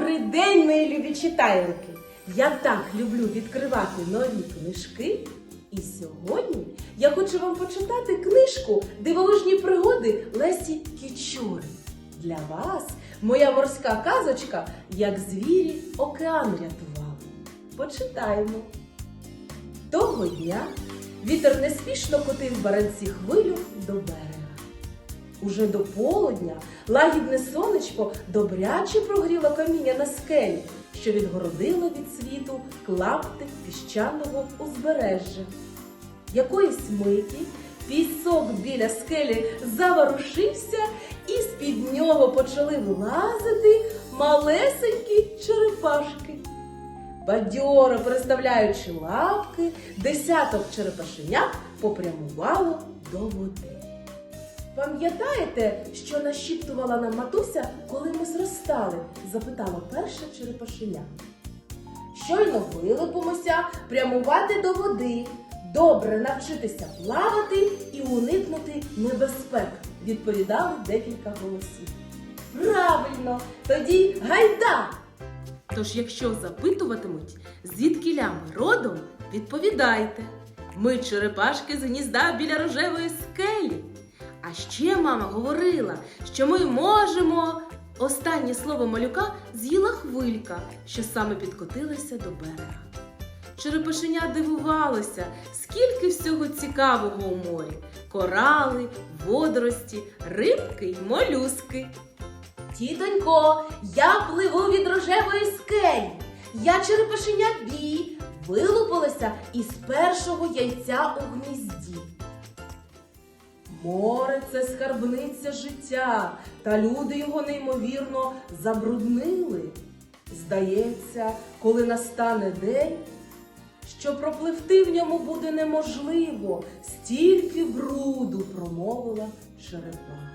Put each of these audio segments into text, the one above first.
Добрий день, мої любі читайлики! Я так люблю відкривати нові книжки. І сьогодні я хочу вам почитати книжку Дивовижні пригоди Лесі Кічури. Для вас моя морська казочка, як звірі океан рятували. Почитаємо. Того дня вітер неспішно котив баранці хвилю до берега. Уже до полудня лагідне сонечко добряче прогріло каміння на скелі, що відгородило від світу клаптик піщаного узбережжя. Якоїсь миті пісок біля скелі заворушився, і з-під нього почали вилазити малесенькі черепашки. Бадьоро переставляючи лапки, десяток черепашенят попрямувало до води. Пам'ятаєте, що нашіптувала нам матуся, коли ми зростали? запитала перша черепашеня. Щойно вилипимося, прямувати до води, добре навчитися плавати і уникнути небезпек, відповідали декілька голосів. Правильно, тоді гайда! Тож, якщо запитуватимуть, звідки ми родом, відповідайте. Ми черепашки з гнізда біля рожевої скелі. А ще мама говорила, що ми можемо. Останнє слово малюка з'їла хвилька, що саме підкотилася до берега. Черепашеня дивувалося, скільки всього цікавого у морі: корали, водорості, рибки й молюски. Тітонько, я пливу від рожевої скелі. Я черепашеня бі, вилупилася із першого яйця у гнізді. Море це скарбниця життя, та люди його неймовірно забруднили. Здається, коли настане день, що пропливти в ньому буде неможливо, стільки бруду промовила черепаха.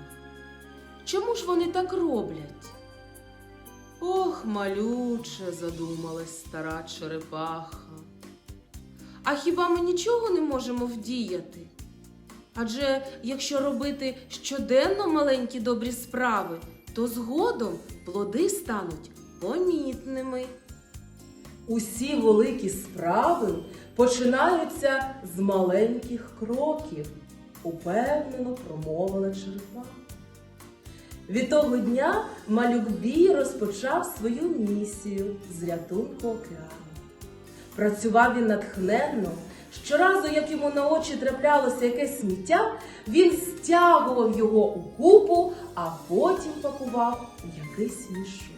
Чому ж вони так роблять? Ох, малюче, задумалась стара черепаха. А хіба ми нічого не можемо вдіяти? Адже якщо робити щоденно маленькі добрі справи, то згодом плоди стануть помітними. Усі великі справи починаються з маленьких кроків, упевнено промовила черепаха. Від того дня малюк Бій розпочав свою місію з рятунку океану. Працював він натхненно. Щоразу, як йому на очі траплялося якесь сміття, він стягував його у купу, а потім пакував у якийсь мішок.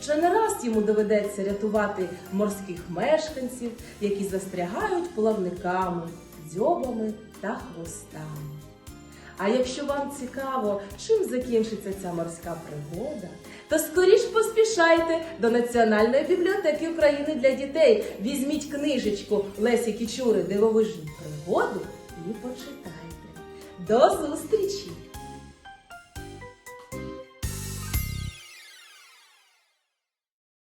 Ще не раз йому доведеться рятувати морських мешканців, які застрягають плавниками, дзьобами та хвостами. А якщо вам цікаво, чим закінчиться ця морська пригода, то скоріш поспішайте до Національної бібліотеки України для дітей. Візьміть книжечку Лесі Кічури Дивовижні пригоди і почитайте. До зустрічі!